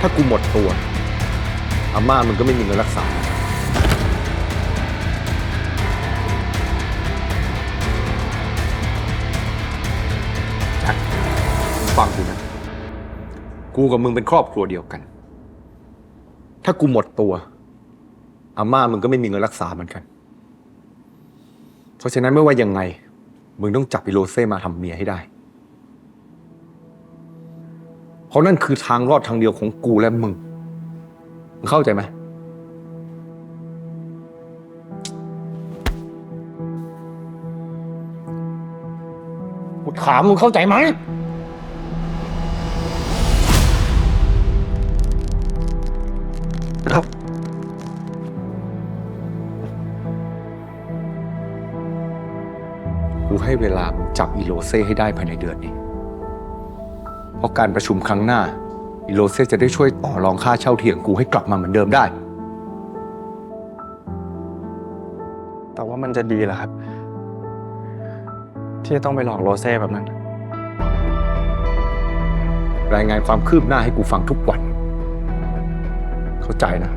ถ้ากูหมดตัว อาม่ามึงก็ไม่มีเงินรักษา แจ็คมึงฟังกูนะ กูกับมึงเป็นครอบครัวเดียวกัน ถ้ากูหมดตัว อาม่ามึงก็ไม่มีเงินรักษาเหมือนกัน เพราะฉะนั้นไม่ว่ายังไง มึงต้องจับอีโรเซ่มาทำเมียให้ได้ เพราะนั่นคือทางรอดทางเดียวของกูและมึงมึงเข้าใจไหมกูถามมึงเข้าใจไหมครับ กูให้เวลามึงจับอีโรเซ่ให้ได้ภายในเดือนนี้ เพราะการประชุมครั้งหน้าอีโรเซ่จะได้ช่วยต่อรองค่าเช่าเถียงกูให้กลับมาเหมือนเดิมได้ แต่ว่ามันจะดีเหรอครับ ที่จะต้องไปหลอกโรเซ่แบบนั้น รายงานความคืบหน้าให้กูฟังทุกวัน เข้าใจนะ